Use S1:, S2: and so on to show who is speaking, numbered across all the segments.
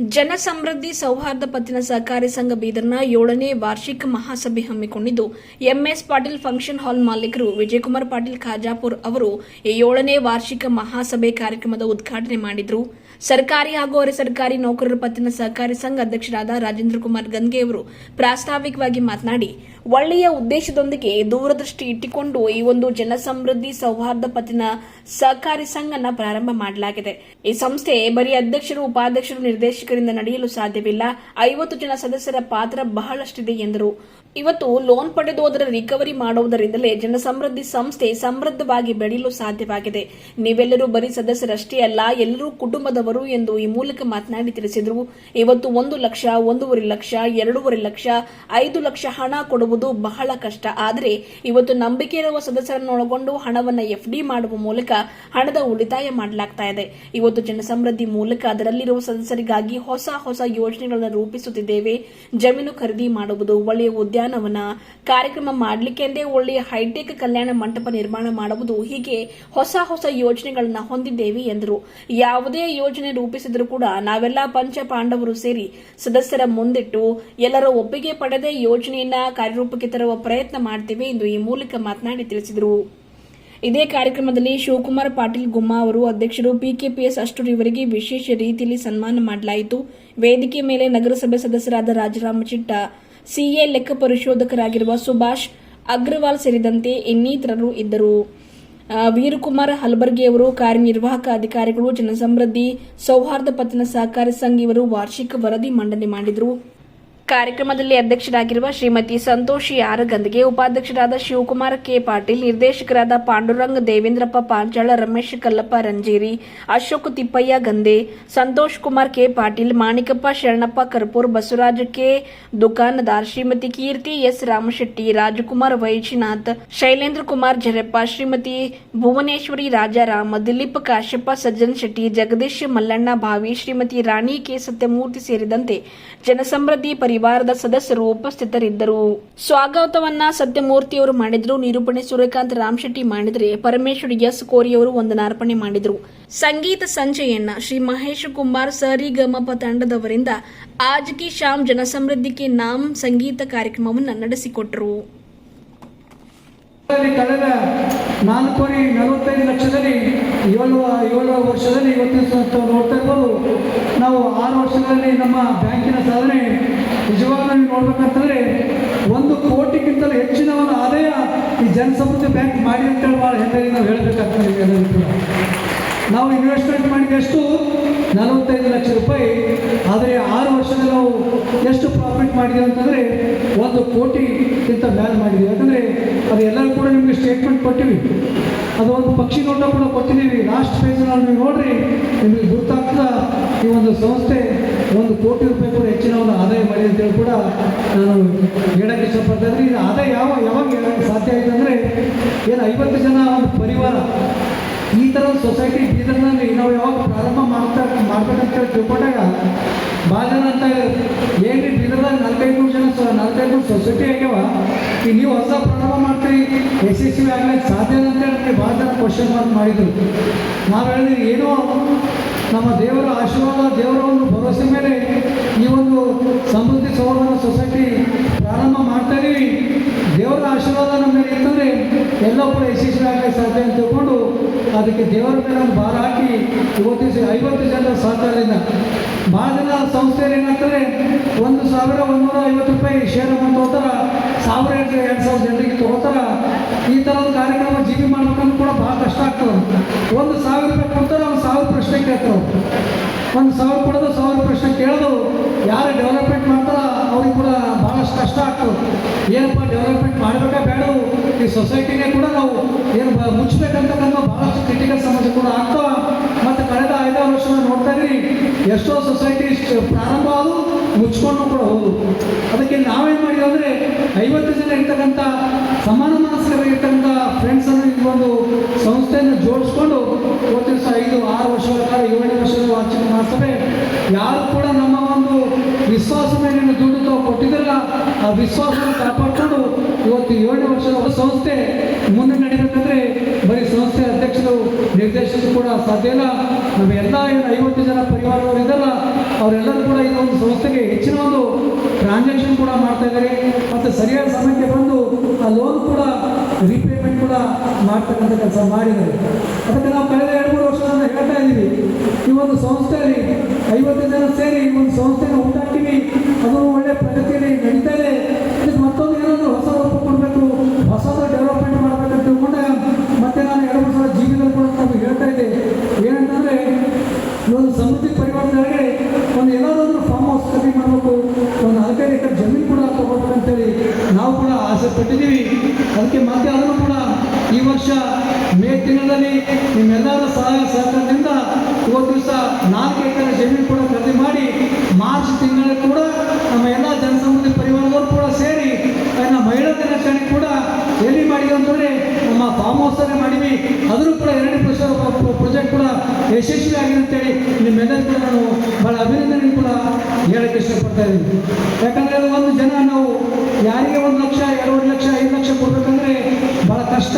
S1: ಜನ ಸಮೃದ್ಧಿ ಸೌಹಾರ್ದ ಪತ್ತಿನ ಸಹಕಾರಿ ಸಂಘ ಬೀದರ್ನ ಏಳನೇ ವಾರ್ಷಿಕ ಮಹಾಸಭೆ ಹಮ್ಮಿಕೊಂಡಿದ್ದು, ಎಂಎಸ್ ಪಾಟೀಲ್ ಫಂಕ್ಷನ್ ಹಾಲ್ ಮಾಲೀಕರು ವಿಜಯಕುಮಾರ್ ಪಾಟೀಲ್ ಖಾಜಾಪುರ್ ಅವರು ಏಳನೇ ವಾರ್ಷಿಕ ಮಹಾಸಭೆ ಕಾರ್ಯಕ್ರಮದ ಉದ್ಘಾಟನೆ ಮಾಡಿದರು. ಸರ್ಕಾರಿ ಹಾಗೂ ಅರೆ ಸರ್ಕಾರಿ ನೌಕರರ ಪತ್ತಿನ ಸಹಕಾರಿ ಸಂಘ ಅಧ್ಯಕ್ಷರಾದ ರಾಜೇಂದ್ರ ಕುಮಾರ್ ಗಂಗೆ ಅವರು ಪ್ರಾಸ್ತಾವಿಕವಾಗಿ ಮಾತನಾಡಿ ಒಳ್ಳೆಯ ಉದ್ದೇಶದೊಂದಿಗೆ ದೂರದೃಷ್ಟಿ ಇಟ್ಟುಕೊಂಡು ಈ ಒಂದು ಜನಸಮೃದ್ಧಿ ಸೌಹಾರ್ದ ಪತಿನ ಸಹಕಾರಿ ಸಂಘನ ಪ್ರಾರಂಭ ಮಾಡಲಾಗಿದೆ. ಈ ಸಂಸ್ಥೆ ಬರೀ ಅಧ್ಯಕ್ಷರು, ಉಪಾಧ್ಯಕ್ಷರು, ನಿರ್ದೇಶಕರಿಂದ ನಡೆಯಲು ಸಾಧ್ಯವಿಲ್ಲ. ಐವತ್ತು ಜನ ಸದಸ್ಯರ ಪಾತ್ರ ಬಹಳಷ್ಟಿದೆ ಎಂದರು. ಇವತ್ತು ಲೋನ್ ಪಡೆದು ಅದರ ರಿಕವರಿ ಮಾಡುವುದರಿಂದಲೇ ಜನಸಮೃದ್ಧಿ ಸಂಸ್ಥೆ ಸಮೃದ್ಧವಾಗಿ ಬೆಳೆಯಲು ಸಾಧ್ಯವಾಗಿದೆ. ನೀವೆಲ್ಲರೂ ಬರೀ ಸದಸ್ಯರಷ್ಟೇ ಅಲ್ಲ, ಎಲ್ಲರೂ ಕುಟುಂಬದವರು ಎಂದು ಈ ಮೂಲಕ ಮಾತನಾಡಿ ತಿಳಿಸಿದರು. ಇವತ್ತು ಒಂದು ಲಕ್ಷ, ಒಂದೂವರೆ ಲಕ್ಷ, ಎರಡೂವರೆ ಲಕ್ಷ, ಐದು ಲಕ್ಷ ಹಣ ಕೊಡುವುದು ಬಹಳ ಕಷ್ಟ. ಆದರೆ ಇವತ್ತು ನಂಬಿಕೆ ಇರುವ ಸದಸ್ಯರನ್ನು ಒಳಗೊಂಡು ಹಣವನ್ನು ಎಫ್ಡಿ ಮಾಡುವ ಮೂಲಕ ಹಣದ ಉಳಿತಾಯ ಮಾಡಲಾಗ್ತಾ ಇದೆ. ಇವತ್ತು ಜನಸಮೃದ್ಧಿ ಮೂಲಕ ಅದರಲ್ಲಿರುವ ಸದಸ್ಯರಿಗಾಗಿ ಹೊಸ ಹೊಸ ಯೋಜನೆಗಳನ್ನು ರೂಪಿಸುತ್ತಿದ್ದೇವೆ. ಜಮೀನು ಖರೀದಿ ಮಾಡುವುದು, ಒಳ್ಳೆಯ ಉದ್ಯಾನವನ ಕಾರ್ಯಕ್ರಮ ಮಾಡಲಿಕ್ಕೆಂದೇ ಒಳ್ಳೆಯ ಹೈಟೆಕ್ ಕಲ್ಯಾಣ ಮಂಟಪ ನಿರ್ಮಾಣ ಮಾಡುವುದು ಹೀಗೆ ಹೊಸ ಹೊಸ ಯೋಜನೆಗಳನ್ನು ಹೊಂದಿದ್ದೇವೆ ಎಂದರು. ಯಾವುದೇ ಯೋಜನೆ ರೂಪಿಸಿದರೂ ಕೂಡ ನಾವೆಲ್ಲ ಪಂಚ ಪಾಂಡವರು ಸೇರಿ ಸದಸ್ಯರ ಮುಂದಿಟ್ಟು ಎಲ್ಲರ ಒಪ್ಪಿಗೆ ಪಡೆದೇ ಯೋಜನೆಯನ್ನ ಕಾರ್ಯರೂಪಕ್ಕೆ ತರುವ ಪ್ರಯತ್ನ ಮಾಡ್ತೇವೆ ಎಂದು ಈ ಮೂಲಕ ಮಾತನಾಡಿ ತಿಳಿಸಿದರು. ಇದೇ ಕಾರ್ಯಕ್ರಮದಲ್ಲಿ ಶಿವಕುಮಾರ್ ಪಾಟೀಲ್ ಗುಮ್ಮಾ ಅವರು ಅಧ್ಯಕ್ಷರು ಪಿಕೆಪಿಎಸ್ ಅಷ್ಟೂರ್ ಇವರಿಗೆ ವಿಶೇಷ ರೀತಿಯಲ್ಲಿ ಸನ್ಮಾನ ಮಾಡಲಾಯಿತು. ವೇದಿಕೆ ಮೇಲೆ ನಗರಸಭೆ ಸದಸ್ಯರಾದ ರಾಜರಾಮ ಚಿಟ್ಟ, ಸಿಎ ಲೆಕ್ಕ ಪರಿಶೋಧಕರಾಗಿರುವ ಸುಭಾಷ್ ಅಗ್ರವಾಲ್ ಸೇರಿದಂತೆ ಇನ್ನಿತರರು ಇದ್ದರು. ವೀರಕುಮಾರ್ ಹಲಬರ್ಗಿ ಅವರು ಕಾರ್ಯನಿರ್ವಾಹಕ ಅಧಿಕಾರಿಗಳು, ಜನಸಮೃದ್ಧಿ, ಸೌಹಾರ್ದ ಪತನ ಸಹಕಾರಿ ಸಂಘ ಇವರು ವಾರ್ಷಿಕ ವರದಿ ಮಂಡನೆ ಮಾಡಿದರು. ಕಾರ್ಯಕ್ರಮದಲ್ಲಿ ಅಧ್ಯಕ್ಷರಾಗಿರುವ ಶ್ರೀಮತಿ ಸಂತೋಷಿ ಆರಗಂದ್ಗೆ ಉಪಾಧ್ಯಕ್ಷರಾದ ಶಿವಕುಮಾರ್ ಕೆ ಪಾಟೀಲ್, ನಿರ್ದೇಶಕರಾದ Pandurang Devendrappa Panchal, Ramesh Kallappa Ranjeri, Ashok Tippayya Gande Santosh Kumar K Patil, Manikappa Sharanappa Karpur, Basavaraja K Dukandar, Shrimati Keerti S Ramshetty, Rajkumar Vaishyanath, Shailendra Kumar Jarappa, Shrimati Bhuvaneshwari Rajaram, Dilip Kashyappa Sajjan Shetty, Jagadish Mallanna Bhavi, Shrimati Rani K Sathyamurthy ಸೇರಿದಂತೆ ಜನಸಮೃದ್ಧಿ ಪರಿವಾರದ ಸದಸ್ಯರು ಉಪಸ್ಥಿತರಿದ್ದರು. ಸ್ವಾಗತವನ್ನ ಸತ್ಯಮೂರ್ತಿಯವರು ಮಾಡಿದ್ರು. ನಿರೂಪಣೆ ಸೂರ್ಯಕಾಂತ್ ರಾಮಶೆಟ್ಟಿ ಮಾಡಿದರೆ Parameshwar S ಕೋರಿಯವರು ವಂದನಾರ್ಪಣೆ ಮಾಡಿದರು. ಸಂಗೀತ ಸಂಜೆಯನ್ನ ಶ್ರೀ ಮಹೇಶ್ ಕುಮಾರ್ ಸರಿಗಮಪ ತಂಡದವರಿಂದ ಆಜ್ ಕಿ ಶಾಮ್ ಜನಸಮೃದ್ಧಿಕೆ ನಾಮ್ ಸಂಗೀತ ಕಾರ್ಯಕ್ರಮವನ್ನು ನಡೆಸಿಕೊಟ್ಟರು
S2: ಕಳೆದ ನಾಲ್ಕೂವರೆ ನಲವತ್ತೈದು ಲಕ್ಷದಲ್ಲಿ ಏಳು ಏಳು ವರ್ಷದಲ್ಲಿ ಇವತ್ತಿನ ಸಂಸ್ಥೆ ನೋಡ್ತಾ ಇರ್ಬೋದು. ನಾವು ಆರು ವರ್ಷಗಳಲ್ಲಿ ನಮ್ಮ ಬ್ಯಾಂಕಿನ ಸಾಧನೆ ನಿಜವಾಗ್ಲೂ ನೋಡ್ಬೇಕಂತಂದ್ರೆ ಒಂದು ಕೋಟಿಗಿಂತಲೂ ಹೆಚ್ಚಿನ ಒಂದು ಆದಾಯ ಈ ಜನಸಮೃದ್ಧಿ ಬ್ಯಾಂಕ್ ಮಾಡಿ ಅಂತೇಳಿ ಭಾಳ ನಾವು ಹೇಳಬೇಕಾಗ್ತದೆ ನಾವು ಇನ್ವೆಸ್ಟ್ಮೆಂಟ್ ಮಾಡಿದ ಎಷ್ಟು ನಲವತ್ತೈದು ಲಕ್ಷ ರೂಪಾಯಿ. ಆದರೆ ಆರು ವರ್ಷದಲ್ಲಿ ನಾವು ಎಷ್ಟು ಪ್ರಾಫಿಟ್ ಮಾಡಿದೆ ಅಂತಂದರೆ ಒಂದು ಕೋಟಿಗಿಂತ ಮ್ಯಾಲ್ ಮಾಡಿದ್ದೀವಿ ಯಾಕಂದರೆ ಅದು ಎಲ್ಲರೂ ಕೂಡ ನಿಮಗೆ ಸ್ಟೇಟ್ಮೆಂಟ್ ಕೊಟ್ಟಿವಿ. ಅದು ಒಂದು ಪಕ್ಷಿ ನೋಟ ಕೂಡ ಕೊಟ್ಟಿದ್ದೀವಿ. ಲಾಸ್ಟ್ ಪೇಜ್ನಲ್ಲಿ ನೀವು ನೋಡ್ರಿ, ನಿಮಗೆ ಗೊತ್ತಾಗ್ತದ ಈ ಒಂದು ಸಂಸ್ಥೆ ಒಂದು ಕೋಟಿ ರೂಪಾಯಿ ಕೂಡ ಹೆಚ್ಚಿನ ಒಂದು ಆದಾಯ ಮಾಡಿ ಅಂತೇಳಿ ಕೂಡ ನಾನು ಹೇಳಕ್ಕೆ ಇಷ್ಟಪಡ್ತಾ ಇದು ಆದಾಯ ಯಾವ ಯಾವಾಗ ಸಾಧ್ಯ ಆಯಿತು ಅಂದರೆ, ಏನು ಐವತ್ತು ಜನ ಒಂದು ಪರಿವಾರ ಈ ಥರ ಸೊಸೈಟಿ ಬೀದರ್ನಲ್ಲಿ ನಾವು ಯಾವಾಗ ಪ್ರಾರಂಭ ಮಾಡ್ತಾ ಮಾಡ್ಬೇಕಂತ ಹೇಳಿ ತಿಳ್ಕೊಂಡಾಗ ಭಾಳ ಜನ ಅಂತ ಏನು ಬೀದರ್ದಾಗ ನಾಲ್ಕೈದು ಜನ ಸೊ ನಾಲ್ಕೈದು ಸೊಸೈಟಿ ಆಗ್ಯಾವ. ಈ ನೀವು ಹೊಸ ಪ್ರಾರಂಭ ಮಾಡ್ತೀರಿ ಯಶಸ್ವಿ ಆಗ್ಲಿಕ್ಕೆ ಸಾಧ್ಯ ಅಂತ ಅಂತೇಳಿ ನಮಗೆ ಭಾಳ ಜನ ಕ್ವಶನ್ ಮಾರ್ಕ್ ಮಾಡಿದ್ರು. ನಾವು ಹೇಳಿದ್ವಿ, ಏನೋ ನಮ್ಮ ದೇವರ ಆಶೀರ್ವಾದ, ದೇವರ ಒಂದು ಭರವಸೆ ಮೇಲೆ ಈ ಒಂದು ಸಮೃದ್ಧಿ ಸೌಹಾರ್ದ ಸೊಸೈಟಿ ಪ್ರಾರಂಭ ಮಾಡ್ತಾ ಇದೀವಿ. ದೇವರ ಆಶೀರ್ವಾದ ನಮ್ಮ ಮೇಲೆ ಇತ್ತಂದರೆ ಎಲ್ಲ ಕೂಡ ಯಶಸ್ವಿ ಆಗಲಿಕ್ಕೆ ಸಾಧ್ಯ ಅಂತ ತಿಳ್ಕೊಂಡು ಅದಕ್ಕೆ ದೇವರ ಮೇಲೆ ಒಂದು ಭಾರ ಹಾಕಿ ಇವತ್ತು ಐವತ್ತು ಜನ ಸಹಕಾರದಿಂದ ಭಾಳ ಜನ ಸಂಸ್ಥೆಯಲ್ಲಿ ಏನಾಗ್ತದೆ? ಒಂದು ಸಾವಿರ ಒಂದೂರ ಐವತ್ತು ರೂಪಾಯಿ ಶೇರ್ ಅಮೌಂಟ್ ತೊಗೋತಾರ. ಸಾವಿರ ಎರಡು ಸಾವಿರ ಜನರಿಗೆ ತಗೋತಾರ. ಈ ಥರದ ಕಾರ್ಯಕ್ರಮ ಜೀವಿ ಮಾಡ್ಬೇಕಂದ್ರೆ ಕೂಡ ಭಾಳ ಕಷ್ಟ ಆಗ್ತದೆ ಒಂದು ಸಾವಿರ ರೂಪಾಯಿ ಕೊಡ್ತಾರೆ ಒಂದು ಸಾವಿರ ಪ್ರಶ್ನೆ ಕೇಳ್ತಾರೆ ಒಂದು ಸಾವಿರ ಕೊಡೋದು, ಸಾವಿರ ಪ್ರಶ್ನೆ ಕೇಳೋದು, ಯಾರು ಡೆವಲಪ್ಮೆಂಟ್ ಮಾಡ್ತಾರ ಅವ್ರಿಗೆ ಕೂಡ ಭಾಳಷ್ಟು ಕಷ್ಟ ಆಗ್ತದೆ. ಏನಪ್ಪ ಡೆವಲಪ್ಮೆಂಟ್ ಮಾಡಬೇಕಾ ಬೇಡ ಈ ಸೊಸೈಟಿನೇ ಕೂಡ ನಾವು ಏನು ಮುಚ್ಚಬೇಕಂತ ಮುಚ್ಚಬೇಕಂತಕ್ಕಂಥ ಭಾಳಷ್ಟು ಕ್ರಿಟಿಕಲ್ ಸಮಸ್ಯೆ ಕೂಡ ಆಗ್ತಾವ ಮತ್ತು ಕಳೆದ ಐದಾರು ವರ್ಷ ನೋಡ್ತಾ ಇದ್ರಿ ಎಷ್ಟೋ ಸೊಸೈಟಿ ಪ್ರಾರಂಭ ಆದರೂ ಮುಚ್ಕೊಂಡು ಕೂಡ ಹೋದು. ಅದಕ್ಕೆ ನಾವೇನು ಮಾಡಿದ್ವಿ ಅಂದರೆ ಐವತ್ತು ಜನ ಇರ್ತಕ್ಕಂಥ ಸಮಾನ ಮನಸ್ಕರಾಗಿರ್ತಕ್ಕಂಥ ಫ್ರೆಂಡ್ಸನ್ನು ಒಂದು ಸಂಸ್ಥೆಯನ್ನು ಜೋಡಿಸ್ಕೊಂಡು ಇವತ್ತಿನ ಸಹ ಐದು, ಆರು ವರ್ಷಗಳ ಕಾಲ ಏಳು ವರ್ಷದ ವಾರ್ಷಿಕ ಮಹಾಸಭೆ ಯಾರು ಕೂಡ ನಮ್ಮ ಒಂದು ವಿಶ್ವಾಸ ಮೇಲೆ ದುಡ್ಡು ತಾವು ಕೊಟ್ಟಿದ್ರಲ್ಲ, ಆ ವಿಶ್ವಾಸವನ್ನು ಕಾಪಾಡಿಕೊಂಡು ಇವತ್ತು ಏಳು ವರ್ಷದ ಸಂಸ್ಥೆ ಮುಂದೆ ನಡೀಬೇಕಂದ್ರೆ ಬರೀ ಸಂಸ್ಥೆ ಅಧ್ಯಕ್ಷರು, ನಿರ್ದೇಶಕರು ಕೂಡ ಸಾಧ್ಯ ಇಲ್ಲ. ನಮ್ಮ ಎಲ್ಲ ಏನು ಐವತ್ತು ಜನ ಪರಿವಾರದವರು ಇದ್ದಲ್ಲ ಅವರೆಲ್ಲರೂ ಕೂಡ ಇದೊಂದು ಸಂಸ್ಥೆಗೆ ಹೆಚ್ಚಿನ ಒಂದು ಟ್ರಾನ್ಸಾಕ್ಷನ್ ಕೂಡ ಮಾಡ್ತಾ ಇದ್ದಾರೆ. ಮತ್ತು ಸರಿಯಾದ ಸಮಯಕ್ಕೆ ಬಂದು ಆ ಲೋನ್ ಕೂಡ ರೀಪೇಮೆಂಟ್ ಕೂಡ ಮಾಡ್ತಕ್ಕಂಥ ಕೆಲಸ ಮಾಡಿದ್ದಾರೆ. ಅದಕ್ಕೆ ನಾವು ಕಳೆದ ಎರಡು, ಮೂರು ವರ್ಷದಿಂದ ಹೇಳ್ತಾ ಇದ್ದೀವಿ, ಈ ಒಂದು ಸಂಸ್ಥೆಯಲ್ಲಿ ಐವತ್ತು ಜನ ಸೇರಿ ಈ ಒಂದು ಸಂಸ್ಥೆನ ಉಂಟಾಕ್ತೀವಿ. ಅದು ಒಳ್ಳೆ ಪ್ರಗತಿಯಲ್ಲಿ ನಡೀತಾ ಇದೆ. ನಾವು ಕೂಡ ಆಸೆ ಪಟ್ಟಿದ್ದೀವಿ ಅದಕ್ಕೆ ಮತ್ತೆ ಅದನ್ನು ಕೂಡ ಈ ವರ್ಷ ಮೇ ತಿಂಗಳಲ್ಲಿ ನಿಮ್ಮೆಲ್ಲರ ಸಹಾಯ ಸಹಕಾರದಿಂದ ಇವತ್ತು ದಿವಸ ನಾಲ್ಕು ಎಕರೆ ಜಮೀನು ಕೂಡ ಖರೀದಿ ಮಾಡಿ ಮಾರ್ಚ್ ತಿಂಗಳಲ್ಲಿ ಕೂಡ ನಮ್ಮ ಎಲ್ಲ ಜನಸಮುದಾಯ ಪರಿವಾರದವರು ಕೂಡ ಸೇರಿ ತನ್ನ ಮಹಿಳಾ ದಿನಾಚರಣೆ ಕೂಡ ಎಲ್ಲಿ ಮಾಡಿದ್ವಿ ಅಂತಂದರೆ ನಮ್ಮ ಫಾರ್ಮ್ ಹೌಸಲ್ಲೇ ಮಾಡಿವಿ ಅದರೂ ಕೂಡ ಎರಡನೇ ಪ್ರಾಜೆಕ್ಟ್ ಕೂಡ ಯಶಸ್ವಿ ಆಗಿದೆ ಅಂತೇಳಿ ನಿಮ್ಮೆಲ್ಲರಿಗೂ ನಾನು ಭಾಳ ಅಭಿನಂದನೆ ಕೂಡ ಹೇಳಕ್ಕೆ ಇಷ್ಟಪಡ್ತಾ ಇದ್ದೀನಿ. ಯಾಕಂದರೆ ಒಂದು ಜನ ನಾವು ಯಾರಿಗೆ ಒಂದು ಲಕ್ಷ, ಎರಡು ಲಕ್ಷ, ಐದು ಲಕ್ಷ ಕೊಡ್ಬೇಕಂದ್ರೆ ಬಹಳ ಕಷ್ಟ.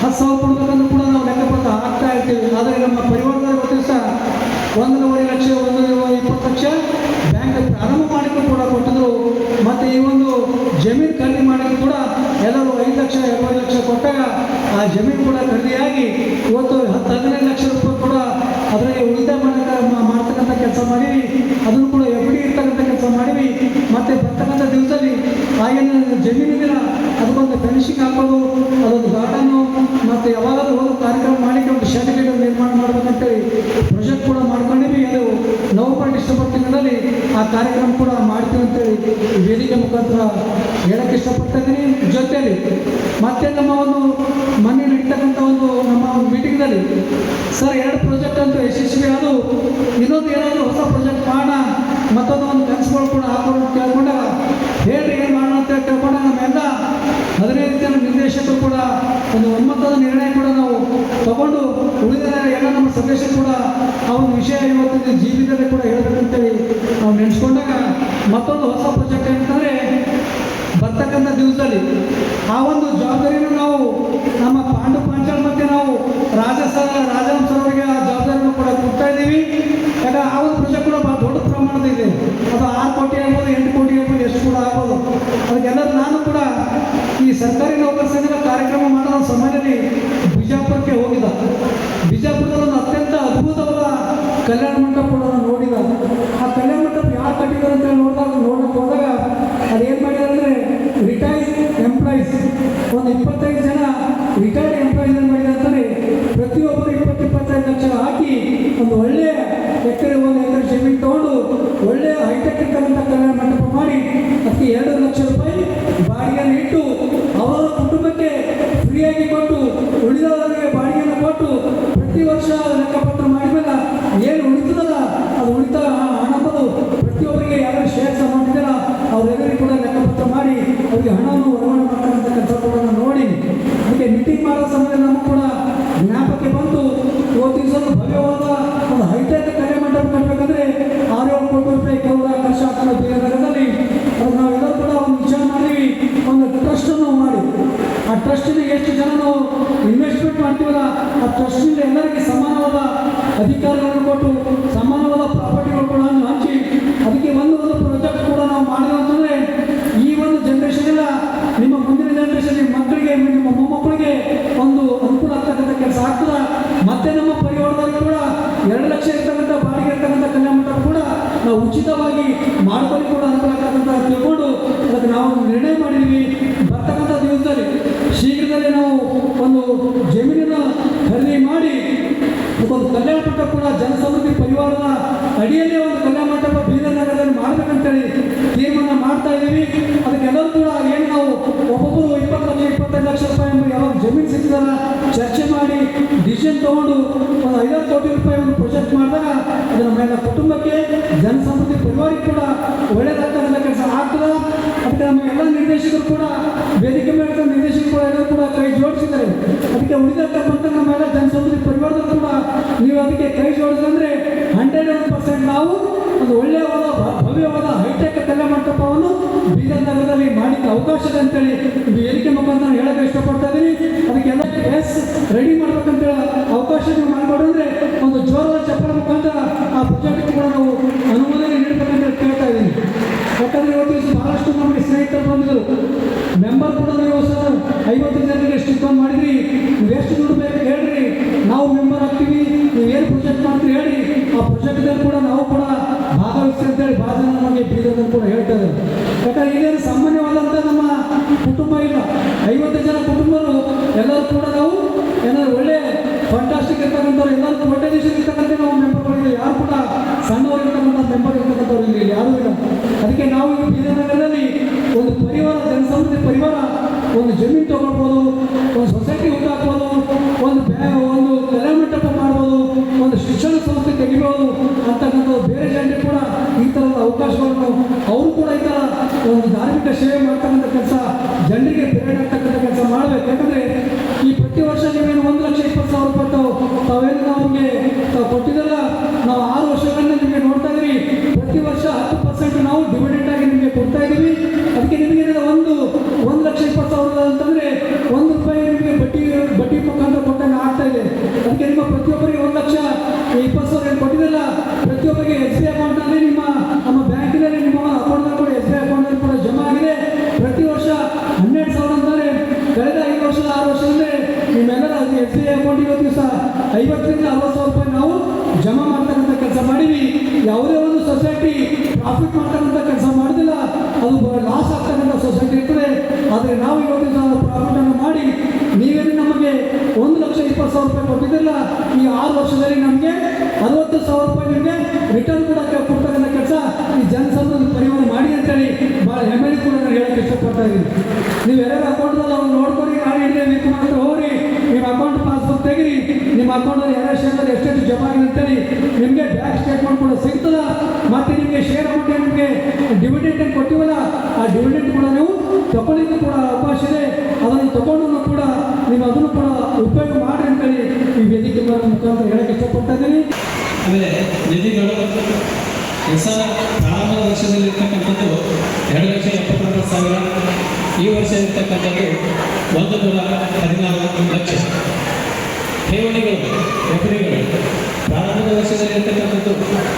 S2: ಹತ್ತು ಸಾವಿರ ಕೊಡ್ಬೇಕಂದ್ರೂ ಕೂಡ ನಾವು ಲೆಕ್ಕಪತ್ರ ಹಾಕ್ತಾ ಇರ್ತೀವಿ. ಆದರೆ ನಮ್ಮ ಪರಿವಾರದವ್ರ ಗೊತ್ತಿಲ್ಲ ಸಹ ಒಂದೂವರೆ ಲಕ್ಷ ಒಂದು ಇಪ್ಪತ್ತು ಲಕ್ಷ ಬ್ಯಾಂಕ್ ಪ್ರಾರಂಭ ಮಾಡಲಿಕ್ಕೆ ಕೂಡ ಕೊಟ್ಟಿದ್ರು. ಮತ್ತು ಈ ಒಂದು ಜಮೀನು ಖರೀದಿ ಮಾಡಲಿಕ್ಕೆ ಕೂಡ ಎಲ್ಲರೂ ಐದು ಲಕ್ಷ ಎರಡೂವರೆ ಲಕ್ಷ ಕೊಟ್ಟಾಗ ಆ ಜಮೀನು ಕೂಡ ಖರೀದಿಯಾಗಿ ಇವತ್ತು ಹತ್ತು ಹದಿನೈದು ಲಕ್ಷ ರೂಪಾಯಿ ಕೂಡ ಅದರಲ್ಲಿ ಉಳಿತಾಯ ಮಾಡಿದ ಮಾಡ್ತಕ್ಕಂಥ ಕೆಲಸ ಮಾಡಿ ಅದನ್ನು ಕೂಡ ಎಫ್ ಡಿ ಇರ್ತಕ್ಕಂಥ ಕೆಲಸ ಮಾಡೀವಿ ಮತ್ತು ಬರ್ತಕ್ಕಂಥ ದಿವಸದಲ್ಲಿ ಜಮೀನಿನ ಅದಕ್ಕೊಂದು ಫಿನಿಶಿಂಗ್ ಹಾಕೋದು ಅದೊಂದು ಗಾರ್ಡನ್ನು ಮತ್ತು ಯಾವಾಗಲೂ ಒಂದು ಕಾರ್ಯಕ್ರಮ ಮಾಡಲಿಕ್ಕೆ ಒಂದು ಶೆಡ್ ಗಿಡ ನಿರ್ಮಾಣ ಮಾಡ್ಬೇಕಂತೇಳಿ ಪ್ರೊಜೆಕ್ಟ್ ಕೂಡ ಮಾಡ್ಕೊಂಡಿದ್ವಿ ಅದು ನವೆಂಬರ್ ಡಿಸೆಂಬರ್ ಆ ಕಾರ್ಯಕ್ರಮ ಕೂಡ ಮಾಡ್ತೀವಿ ಅಂತೇಳಿ ವೇದಿಕೆ ಮುಖಾಂತರ ಹೇಳಕ್ಕೆ ಇಷ್ಟಪಡ್ತಾಯಿದ್ದೀನಿ ಜೊತೆಯಲ್ಲಿ ಮತ್ತೆ ನಮ್ಮ ಒಂದು ಮನೇಲಿ ಇರ್ತಕ್ಕಂಥ ಒಂದು ನಮ್ಮ ಒಂದು ಮೀಟಿಂಗ್ನಲ್ಲಿ ಸರ್ ಎರಡು ಪ್ರಾಜೆಕ್ಟ್ ಅಂತೂ ಯಶಸ್ವಿ ಅದು ಇನ್ನೊಂದು ಏನಾದರೂ ಹೊಸ ಪ್ರಾಜೆಕ್ಟ್ ಮಾಡೋಣ ಮತ್ತೊಂದು ಒಂದು ಕನಸುಗಳು ಕೂಡ ಹಾಕೋಣ ಅಂತ ಕೇಳ್ಕೊಂಡಾಗ ಹೇಳ್ರಿ ಏನು ಮಾಡೋಣ ಅಂತ ಕೇಳ್ಕೊಂಡಾಗ ನಮ್ಮೆಲ್ಲ ಹದಿನೈದು ಜನ ನಿರ್ದೇಶಕರು ಕೂಡ ಒಂದು ಒಮ್ಮತದ ನಿರ್ಣಯ ಕೂಡ ನಾವು ತಗೊಂಡು ಉಳಿದ ಸದಸ್ಯರು ಕೂಡ ಅವನ ವಿಷಯ ಇವತ್ತಿನ ಜೀವಿತದಲ್ಲಿ ಕೂಡ ಹೇಳ್ಬೇಕಂತೇಳಿ ನಾವು ನೆನೆಸ್ಕೊಂಡಾಗ ಮತ್ತೊಂದು ಹೊಸ ಪ್ರಾಜೆಕ್ಟ್ ಅಂತಂದರೆ ಬರ್ತಕ್ಕಂಥ ದಿವಸದಲ್ಲಿ ಆ ಒಂದು ಜವಾಬ್ದಾರಿಯನ್ನು ನಾವು ನಮ್ಮ ಪಾಂಡು ಪಾಂಚಾಳ ಮತ್ತು ನಾವು ರಾಜ ರಾಜವಂಶರವರಿಗೆ ಆ ಜವಾಬ್ದಾರಿಯನ್ನು ಕೂಡ ಕೊಡ್ತಾ ಇದ್ದೀವಿ ಯಾಕಂದ್ರೆ ಆ ಒಂದು ಪ್ರಾಜೆಕ್ಟ್ ಕೂಡ ಭಾಳ ದೊಡ್ಡ ಪ್ರಮಾಣದ ಇದೆ ಅದು ಆರು ಕೋಟಿ ಆಗ್ಬೋದು ಎಂಟು ಕೋಟಿ ಆಗ್ಬೋದು ಎಷ್ಟು ಕೂಡ ಆಗ್ಬೋದು ಅದಕ್ಕೆಲ್ಲ ನಾನು ಕೂಡ ಈ ಸರ್ಕಾರಿ ನೌಕರ ಸಂಘದ ಕಾರ್ಯಕ್ರಮ ಮಾಡೋ ಸಮಯದಲ್ಲಿ ಬಿಜಾಪುರಕ್ಕೆ ಹೋಗಿದ್ದ ಬಿಜಾಪುರದಲ್ಲಿ ಒಂದು ಅತ್ಯಂತ ಅದ್ಭುತವಾದ ಕಲ್ಯಾಣ ಆ ಟ್ರಸ್ಟಿನ ಎಷ್ಟು ಜನ ನಾವು ಇನ್ವೆಸ್ಟ್ಮೆಂಟ್ ಮಾಡ್ತೀವಲ್ಲ, ಆ ಟ್ರಸ್ಟಿಂದ ಎಲ್ಲರಿಗೆ ಸಮಾನವಾದ ಅಧಿಕಾರಗಳನ್ನು ಕೊಟ್ಟು, ಸಮಾನವಾದ ಪ್ರಾಪರ್ಟಿಗಳು ಕೂಡ ಹಂಚಿ, ಅದಕ್ಕೆ ಒಂದು ಒಂದು ಪ್ರಾಜೆಕ್ಟ್ ಕೂಡ ನಾವು ಮಾಡಿದ ಅಂತಂದರೆ, ಈ ಒಂದು ಜನರೇಷನ್ ಎಲ್ಲ ನಿಮ್ಮ ಮುಂದಿನ ಜನ್ರೇಷನ್ ಮಕ್ಕಳಿಗೆ, ನಿಮ್ಮ ಮೊಮ್ಮಕ್ಕಳಿಗೆ ಒಂದು ಅನುಕೂಲ ಆಗ್ತಕ್ಕಂಥ ಕೆಲಸ ಆಗ್ತದ? ಮತ್ತೆ ನಮ್ಮ ಪರಿವಾರದಲ್ಲಿ ಕೂಡ ಎರಡು ಲಕ್ಷ ಇರ್ತಕ್ಕಂಥ ಬಾಡಿಗೆ ಇರ್ತಕ್ಕಂಥ ಕಲ್ಯಾಣ ಮಂಟಪ ಕೂಡ ನಾವು ಉಚಿತವಾಗಿ ಮಾಡ್ಕೊಳ್ಳಿ ಕೂಡ ಅನುಕೂಲ ಆಗ್ತಕ್ಕಂಥ ತಿಳ್ಕೊಂಡು ಅದಕ್ಕೆ ನಾವು ನಿರ್ಣಯ ಮಾಡಿದ್ವಿ ಬರ್ತಕ್ಕಂಥ ದಿವಸದಲ್ಲಿ ಶೀಘ್ರದಲ್ಲೇ ನಾವು ಒಂದು ಜಮೀನಿನ ಖರೀದಿ ಮಾಡಿ ಒಂದು ಕಲ್ಯಾಣ ಮಂಟಪ ಕೂಡ ಜನಸಮೃದ್ಧಿ ಪರಿವಾರದ ಅಡಿಯಲ್ಲಿ ಒಂದು ಕಲ್ಯಾಣ ಮಂಟಪ ಬೀದರ್ ನಗರದಲ್ಲಿ ಮಾಡಬೇಕಂತೇಳಿ ತೀರ್ಮಾನ ಮಾಡ್ತಾ ಇದ್ದೀವಿ. ಅದಕ್ಕೆಲ್ಲರೂ ಕೂಡ ಏನು ನಾವು ಒಬ್ಬೊಬ್ಬರು ಇಪ್ಪತ್ತು ಲಕ್ಷ ಇಪ್ಪತ್ತೈದು ಲಕ್ಷ ರೂಪಾಯಿ ಎಂಬ ಯಾವ ಜಮೀನು ಸಿಕ್ಕಿದಲ್ಲ ಚರ್ಚೆ ಮಾಡಿ ಡಿಸಿಷನ್ ತಗೊಂಡು ಒಂದು ಐದಾರು ಕೋಟಿ ರೂಪಾಯಿ ಒಂದು ಪ್ರಾಜೆಕ್ಟ್ ಮಾಡಿದಾಗ ಅದು ಮೇಲೆ ಕುಟುಂಬಕ್ಕೆ, ಜನಸಮೃದ್ಧಿ ಪರಿವಾರಕ್ಕೆ ಕೂಡ ಒಳ್ಳೆಯದಾಗ್ತದೆ ಕೆಲಸ ಆಗ್ತದೆ. ಅದಕ್ಕೆ ನಮ್ಮ ಎಲ್ಲ ನಿರ್ದೇಶಕರು ಕೂಡ, ವೇದಿಕೆ ಮೇಲೆ ನಿರ್ದೇಶಕರು ಕೂಡ ಎಲ್ಲರೂ ಕೂಡ ಕೈ ಜೋಡಿಸಿದ್ದಾರೆ. ಅದಕ್ಕೆ ಉಳಿದಿರ್ತಕ್ಕಂಥ ನಮ್ಮೆಲ್ಲ ಜನಸಮೃದ್ಧಿ ಪರಿವಾರದ ಕೂಡ ನೀವು ಅದಕ್ಕೆ ಕೈ ಜೋಡಿಸಂದ್ರೆ ಹಂಡ್ರೆಡ್ ಒನ್ ಪರ್ಸೆಂಟ್ ನಾವು ಒಂದು ಒಳ್ಳೆಯವಾದ, ಭವ್ಯವಾದ ಹೈಟೆಕ್ ಕಲೆ ಮಂಟಪವನ್ನು ಬೀದರ್ ನಗರದಲ್ಲಿ ಮಾಡಿದ ಅವಕಾಶ ಇದೆ ಅಂತೇಳಿ ಈ ಹೇಳಿಕೆ ಮುಖಾಂತರ ಹೇಳಕ್ಕೆ ಇಷ್ಟಪಡ್ತಾ ಇದ್ದೀನಿ. ಅದಕ್ಕೆಲ್ಲ ಎಸ್ ರೆಡಿ ಮಾಡ್ಬೇಕಂತೇಳಿ ಅವಕಾಶ ನೀವು ಒಂದು ಜೋರಾದ ಚಪ್ಪಲ ಮುಖಾಂತರ ಆ ಪ್ರಾಜೆಕ್ಟ್ ಕೂಡ ನಾವು ಅನುಮೋದನೆ ನೀಡಬೇಕಂತ ಕೇಳ್ತಾ ಇದ್ದೀನಿ. ಯಾಕಂದ್ರೆ ಇವತ್ತು ಬಹಳಷ್ಟು ನಮಗೆ ಸ್ನೇಹಿತರು ಬಂದಿದ್ದರು. ಮೆಂಬರ್ ಕೂಡ ನೀವು ಸರ್ ಐವತ್ತು ಜನರಿಗೆ ಬಂದ್ ಮಾಡಿದ್ರಿ. ಐವತ್ತು ಜನ ಕುಟುಂಬರು ಎಲ್ಲರೂ ಕೂಡ ನಾವು ಏನಾದ್ರು ಒಳ್ಳೆ ಫಂಟಾಸ್ಟಿಕ್ ಇರ್ತಕ್ಕಂಥವ್ರು ಎಲ್ಲರೂ ದೇಶಕ್ಕೆ ಇರ್ತಕ್ಕಂಥ ನಾವು ಸೊಸೈಟಿ ಪ್ರಾಫಿಟ್ ಮಾಡ್ತಕ್ಕಂಥ ಕೆಲಸ ಮಾಡೋದಿಲ್ಲ. ಅದು ಲಾಸ್ ಆಗ್ತಕ್ಕಂಥ ಸೊಸೈಟಿ ಇರ್ತದೆ. ಆದರೆ ನಾವು ಇವತ್ತಿನ ಪ್ರಾಫಿಟನ್ನು ಮಾಡಿ, ನೀವೇನು ನಮಗೆ ಒಂದು ಲಕ್ಷ ಇಪ್ಪತ್ತು ಸಾವಿರ ರೂಪಾಯಿ ಕೊಟ್ಟಿದ್ದಿಲ್ಲ ಈ ಆರು ವರ್ಷದಲ್ಲಿ ನಮಗೆ ಅರವತ್ತು ಸಾವಿರ ರೂಪಾಯಿ ನಿಮಗೆ ರಿಟರ್ನ್ ಕೂಡ ಕೊಡ್ತಕ್ಕಂಥ ಈ ಜನಸಂಘದ ಪರಿವಾರ ಮಾಡಿ ಅಂತೇಳಿ ಭಾಳ ಹೆಮ್ಮೆ ಕೂಡ ನಾನು ಹೇಳಕ್ಕೆ ಇಷ್ಟಪಡ್ತಾ ಇದ್ದೀನಿ. ನೀವು ಯಾರ್ಯಾರು ಅಕೌಂಟ್ನಲ್ಲಿ ಅವ್ರು ನೋಡ್ಕೊಂಡು ನಾಳೆ ವೀಕ್ ಮಾತ್ರ ಹೋಗ್ರಿ. ನಿಮ್ಮ ಅಕೌಂಟ್ ಪಾಸ್ಬುಕ್ ತೆಗಿರಿ. ನಿಮ್ಮ ಅಕೌಂಟಲ್ಲಿ ಯಾರ್ಯಾರ ಶೇರಲ್ಲಿ ಎಷ್ಟೆಷ್ಟು ಜಮಾ ಆಗಿದೆ ನಿಮಗೆ ಬ್ಯಾಂಕ್ ಸ್ಟೇಟ್ಮೆಂಟ್ ಕೂಡ ಸಿಗ್ತದ. ಮತ್ತು ನಿಮಗೆ ಶೇರ್ ಅಕೌಂಟ್ ನಿಮಗೆ ಡಿವಿಡೆಂಟ್ ಕೊಟ್ಟಿವಲ್ಲ, ಆ ಡಿವಿಡೆಂಟ್ ಕೂಡ ನೀವು ತಗೊಳ್ಳಿಕ್ಕೆ ಕೂಡ ಅವಕಾಶ ಇದೆ. ಅದನ್ನು ತಗೊಂಡು ಕೂಡ ನೀವು ಅದನ್ನು ಕೂಡ ಉಪಯೋಗ ಮಾಡಿ ಅಂತೇಳಿ ಈ ವೇದಿಕೆ ಮುಖಾಂತರ ಹೇಳಕ್ಕೆ ಇಷ್ಟಪಡ್ತಾ ಇದ್ದೀನಿ.
S3: ಆಮೇಲೆ ಹೊಸ ಪ್ರಾರಂಭದ ವರ್ಷದಲ್ಲಿ ಇರ್ತಕ್ಕಂಥದ್ದು ಎರಡು ಲಕ್ಷ ಎಪ್ಪತ್ತೊಂಬತ್ತು ಸಾವಿರ. ಈ ವರ್ಷ ಇರ್ತಕ್ಕಂಥದ್ದು ಒಂದು ನೂರ ಹದಿನಾಲ್ಕು ಲಕ್ಷ. ಠೇವಣಿಗಳು ಎಫ್ಡಿಗಳು ಪ್ರಾರಂಭದ ವರ್ಷದಲ್ಲಿ ಇರ್ತಕ್ಕಂಥದ್ದು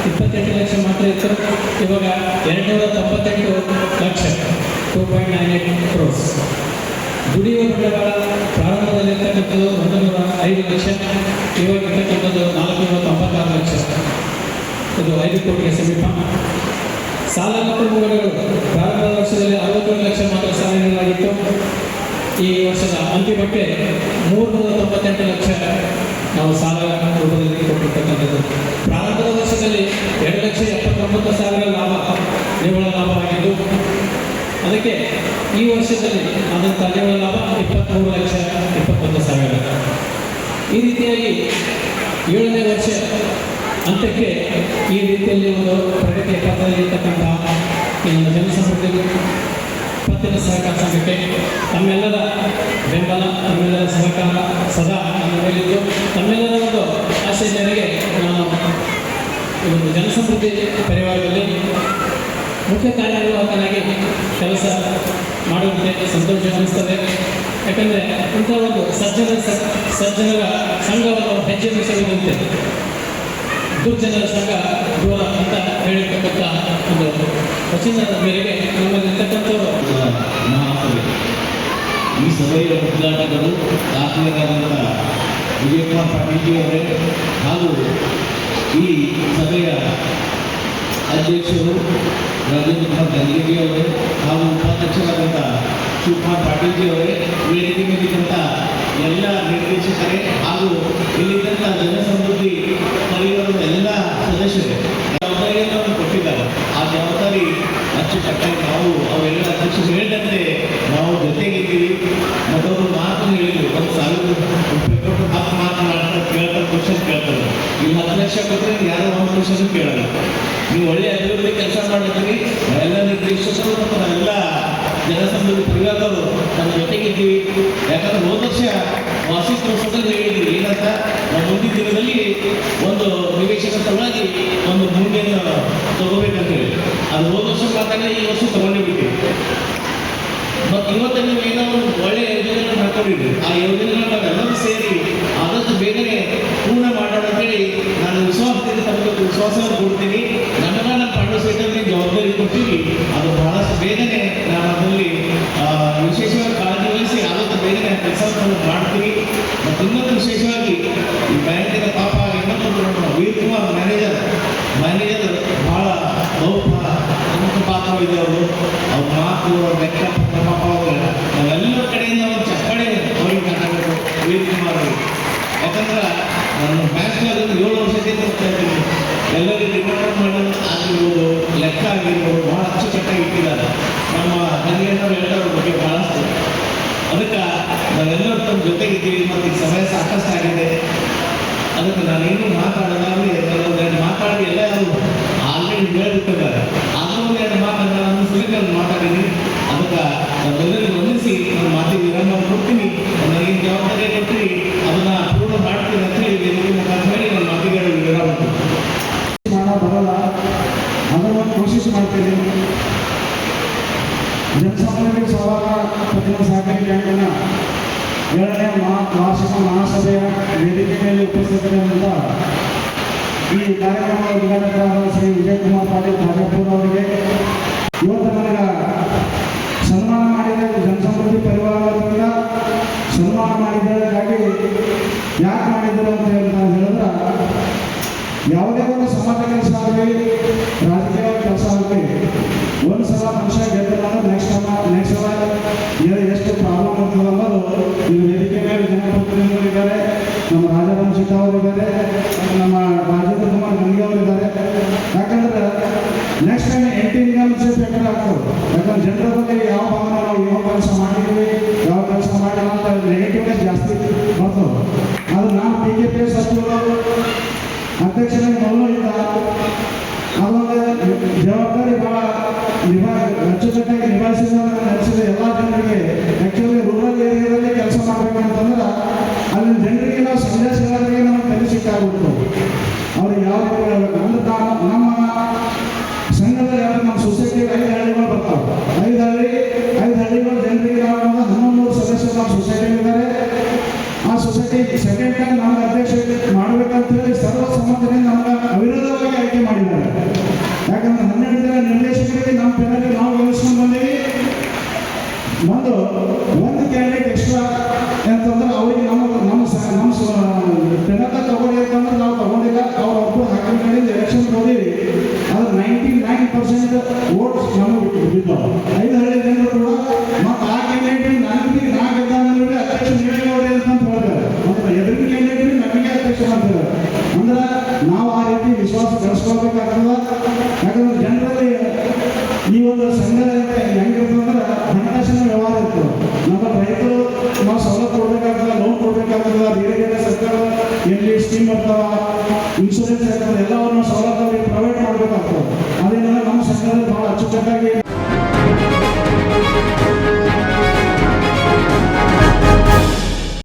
S3: ಇಪ್ಪತ್ತೆಂಟು ಲಕ್ಷ ಮಾತ್ರ ಇತ್ತು. ಇವಾಗ ಎರಡು ನೂರ ತೊಂಬತ್ತೆಂಟು lakh. Two point nine eight crores ದುಡಿಯುವ ಬಂಡವಾಳ ಪ್ರಾರಂಭದಲ್ಲಿರ್ತಕ್ಕಂಥದ್ದು ಒಂದು ನೂರ ಐದು ಲಕ್ಷ. ಇವಾಗ ಇರ್ತಕ್ಕಂಥದ್ದು ನಾಲ್ಕು ಇದು ಐದು ಕೋಟಿಗೆ ಸಮೀಪ. ಸಾಲ ಮತ್ತು ಮುಂಗಡಗಳು. ಪ್ರಾರಂಭದ ವರ್ಷದಲ್ಲಿ ಅರವತ್ತೊಂದು ಲಕ್ಷ ಮಾತ್ರ ಸಾಲ ನೀಡಲಾಗಿತ್ತು. ಈ ವರ್ಷದ ಅಂತಿಮಕ್ಕೆ ಮೂರುನೂರ ತೊಂಬತ್ತೆಂಟು ಲಕ್ಷ ನಾವು ಸಾಲ ರೂಪದಲ್ಲಿ ಕೊಟ್ಟಿರ್ತಕ್ಕಂಥದ್ದು. ಪ್ರಾರಂಭದ ವರ್ಷದಲ್ಲಿ ಎರಡು ಲಕ್ಷ ಎಪ್ಪತ್ತೊಂಬತ್ತು ಸಾವಿರ ಲಾಭ, ನಿವ್ವಳ ಲಾಭವಾಗಿದ್ದು, ಅದಕ್ಕೆ ಈ ವರ್ಷದಲ್ಲಿ ಆದಂಥ ನಿವ್ವಳ ಲಾಭ ಇಪ್ಪತ್ತ್ಮೂರು ಲಕ್ಷ ಇಪ್ಪತ್ತೊಂದು ಸಾವಿರ. ಈ ರೀತಿಯಾಗಿ ಏಳನೇ ವರ್ಷ ಅಂತ್ಯಕ್ಕೆ ಈ ರೀತಿಯಲ್ಲಿ ಒಂದು ಪ್ರಗತಿಯ ಪಥದಲ್ಲಿರ್ತಕ್ಕಂಥ ಈ ಒಂದು ಪತ್ತಿನ ಸಹಕಾರ ಸಂಘಕ್ಕೆ ತಮ್ಮೆಲ್ಲರ ಬೆಂಬಲ, ತಮ್ಮೆಲ್ಲರ ಸಹಕಾರ ಸದಾ ನಮ್ಮ ಮೇಲಿದ್ದು. ತಮ್ಮೆಲ್ಲರ ಒಂದು ಆಸೆ ಮೇರೆಗೆ ನಾನು ಈ ಒಂದು ಜನಸಮೃದ್ಧಿ ಪರಿವಾರದಲ್ಲಿ ಮುಖ್ಯ ಕಾರ್ಯನಿರ್ವಾಹಕನಾಗಿ ಕೆಲಸ ಮಾಡುವಂತೆ ಸಂತೋಷ ಅನ್ನಿಸ್ತದೆ. ಯಾಕಂದರೆ ಇಂಥ ಒಂದು ಸಜ್ಜನ ಸಜ್ಜನರ ಸಂಘವನ್ನು ಹೆಜ್ಜೆ ಮುಗಿಸುವುದಂತೆ ದುರ್ಜನರ ಸಂಘ ದೂರ ಅಂತ ಹೇಳಿರ್ತಕ್ಕಂಥ ಒಂದು ವಚನದ ಮೇರೆಗೆ ನಮ್ಮಲ್ಲಿರ್ತಕ್ಕಂಥವರು
S4: ಈ ಸಭೆಯ ಉದ್ಘಾಟಕರು ಆತ್ಮೀಯರಾದಂಥ ವಿಜಯಕುಮಾರ್ ಪಾಟೀಲ್ಜಿ ಅವರೇ ಹಾಗೂ ಈ ಸಭೆಯ ಅಧ್ಯಕ್ಷರು ರಾಜೇಂದ್ರ ಕುಮಾರ್ ಗಂಗೇಜಿ ಅವರೇ ಹಾಗೂ ಉಪಾಧ್ಯಕ್ಷರಾದಂಥ ಶಿವಕುಮಾರ್ ಪಾಟೀಲ್ಜಿ ಅವರೇ ವೇದಿಕೆ ಮೇಲಿದ್ದಂಥ ಎಲ್ಲ ನಿರ್ದೇಶಕರೇ ಹಾಗೂ ಇಲ್ಲಿದ್ದಂಥ ಜನಸಮೃದ್ಧಿ ಪರಿವಾರದ ಎಲ್ಲ ಸದಸ್ಯರೇ ಜವಾಬ್ದಾರಿಯನ್ನು ಕೊಟ್ಟಿದ್ದಾರೆ. ಆ ಜವಾಬ್ದಾರಿ ಅಚ್ಚುಕಟ್ಟಾಗಿ ನಾವು ಅವೆಲ್ಲ ಅಧ್ಯಕ್ಷರು ಹೇಳಿದಂತೆ ನಾವು ಜೊತೆಗಿದ್ದೀವಿ. ಮತ್ತೊಬ್ಬರು ಮಾತು ಹೇಳಿದ್ರು ಅಂತ ನಾವು ಮುಂದಿನ ದಿನದಲ್ಲಿ ಒಂದು ನಿವೇಶಕವಾಗಿ ಒಂದು ಭೂಮಿಯನ್ನು ತಗೋಬೇಕಂತೇಳಿ. ಅದು ಹೋದ ವರ್ಷ ಮಾತಾಡಿದ್ರೆ ಈ ವರ್ಷ ತಗೊಂಡೇ ಬಿಟ್ಟಿದೆ. ಮತ್ತು ಇವತ್ತು ನೀವು ಏನೋ ಒಂದು ಒಳ್ಳೆಯ ಯೋಜನೆ ಹಾಕೊಂಡಿದ್ದೀವಿ ಆ ಯೋಜನೆ ಎಲ್ಲರೂ ಸೇರಿ ನಾನು ಇನ್ನೂ ಮಾತಾಡೋಣ ನಾನು ಒಂದೆರಡು ಮಾತಾಡಿ ಎಲ್ಲ ಅವರು ಆಲ್ರೆಡಿ ಹೇಳ್ಬಿಟ್ಟಿದ್ದಾರೆ ಆದರೂ ಒಂದೆರಡು ಮಾತನ್ನ ನಾನು ಸುಲಿಕಲ್ ಮಾತಾಡಿದ್ದೀನಿ. ಅದಕ್ಕೆ ನಮ್ಮೆಲ್ಲರೂ ಗಮನಿಸಿ ನನ್ನ ಮಾತಿಗೆ ವಿರಾಮ ಕೊಡ್ತೀನಿ. ನನಗೆ ಜವಾಬ್ದಾರಿ ಕೊಟ್ಟು ಅದನ್ನ ಪೂರ್ಣ ಮಾಡ್ತೀನಿ ಅಂತ ಹೇಳಿ ಹೇಳಿ ನನ್ನ ಮಾತಿಗೆ ವಿರಾಮ
S5: ಮಾಡೋ, ಬರಲ್ಲ. ಅದನ್ನು ಕೋಶಿಶ್ ಮಾಡ್ತೀನಿ. ಜನಸಾಮಾನ್ಯರಿಗೆ ಸಹಕಾರ ಸಹಕಾರಿ ಏಳನೇ ಮಹಾಶಿಕ ಮಹಾಸಭೆಯ ವೇದಿಕೆ ಮೇಲೆ ಉಪಸ್ಥಿತರಿರುವಂಥ ಈ ಕಾರ್ಯಕ್ರಮದ ಉದ್ಘಾಟಕರಾದ ಶ್ರೀ ವಿಜಯ್ ಕುಮಾರ್ ಪಾಟೀಲ್ ರಾಜಪೂರ್ ಅವರಿಗೆ ಇವತ್ತು ನನಗೆ ಸನ್ಮಾನ ಮಾಡಿದ ಜನಸಮೃದ್ಧಿ ಪರಿವಾರದಿಂದ ಸನ್ಮಾನ ಮಾಡಿದ್ದಕ್ಕಾಗಿ ಯಾಕೆ ಮಾಡಿದರು ಅಂತ ಹೇಳಿ ಹೇಳಿದ್ರೆ, ಯಾವುದೇ ಒಂದು ಸಮಾಜ ಕೆಲಸ ಆಗಲಿ, ರಾಜಕೀಯ ಕೆಲಸ ಆಗಲಿ ಒಂದು ಸಲ ಮನುಷ್ಯ ಗೆದ್ದಿಲ್ಲ ಅಂದ್ರೆ ನೆಕ್ಸ್ಟ್ ಸಲ ನೆಕ್ಸ್ಟ್ ಸಲ ಎಷ್ಟು ಪುತ್ರರಿದ್ದಾರೆ ನಮ್ಮ ರಾಜವಂಶಿಕ ಅವರಿದ್ದಾರೆ ನಮ್ಮ ರಾಜೇಂದ್ರ ಕುಮಾರ್ ಗಂಗೆ ಅವರಿದ್ದಾರೆ ಯಾಕಂದ್ರೆ next time eighteen gram safe ಆಗ್ತದೆ ಯಾಕಂದ್ರೆ ಜನರ ಬಗ್ಗೆ ಯಾವ ಭಾವನೆ ನಾವು ಯಾವ ಕೆಲಸ ಮಾಡಿದ್ದೀವಿ second time, I'm going to